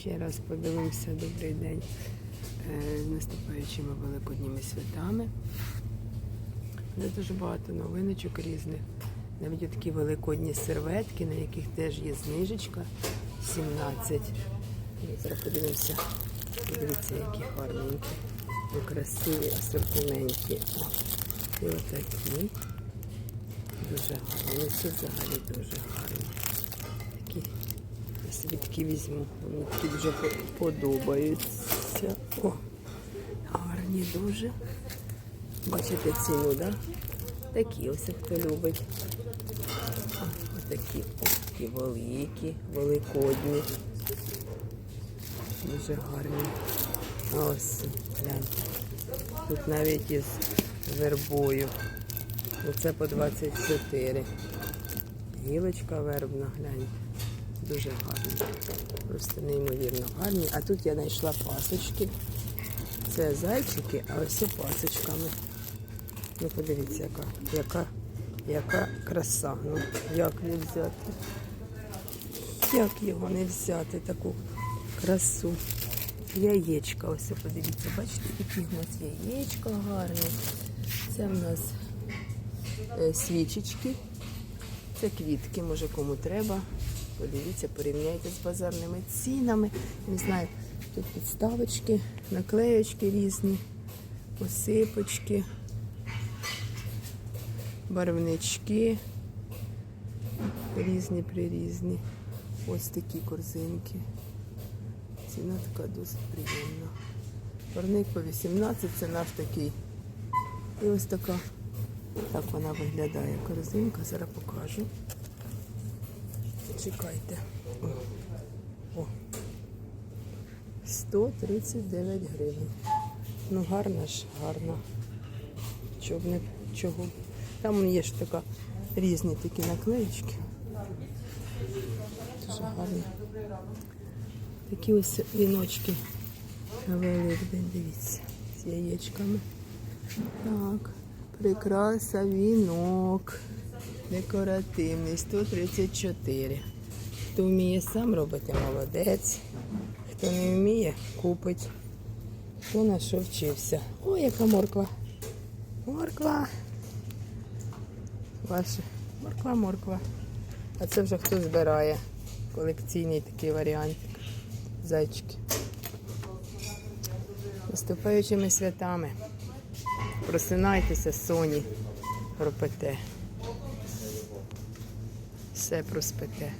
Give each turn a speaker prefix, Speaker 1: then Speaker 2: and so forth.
Speaker 1: Ще раз подивимося, добрий день. Е, З наступаючими великодніми святами. Де дуже багато новиночок різних. Навіть такі великодні серветки, на яких теж є знижечка 17. І зараз подивимося. Дивіться, які гарненькі, красиві асортименті. І отакі. Дуже гарні. Це взагалі дуже гарні. Такі. Такі візьму. Мені такі дуже по- подобаються. О, гарні дуже. Бачите ціну, да? Такі ось хто любить. Ось такі великі, великодні. Дуже гарні. Ось, гляньте. Тут навіть із вербою. Оце по 24. Гілочка вербна, гляньте. Дуже гарні. Просто неймовірно гарні. А тут я знайшла пасочки. Це зайчики, а ось пасочками. Ну подивіться, яка, яка, яка краса. Ну, як не взяти? Як його не взяти, таку красу? Яєчка, ось подивіться, бачите, які в нас яєчка гарні. Це в нас е, свічечки. Це квітки, може кому треба. Подивіться, порівняйте з базарними цінами. Не знаю, тут підставочки, наклеєчки різні, посипочки, барвнички. Різні прирізні. Ось такі корзинки. Ціна така досить приємна. Парник по 18, це наш такий. І ось така. Так вона виглядає корзинка, зараз покажу. Чекайте. О. О. 139 гривень. Ну гарна ж, гарна. Чого не чого. Там є ж така різні такі наклеїчки. Дуже гарні. Такі ось віночки на Великдень, дивіться, з яєчками. Так, прикраса вінок. Декоративний, 134. Хто вміє сам робити, молодець. Хто не вміє, купить. Хто на що вчився. О, яка морква. Морква. Ваша морква, морква. А це вже хто збирає. Колекційний такий варіантик. Зайчики. Наступаючими святами. Просинайтеся, соні, пропете. Все проспете.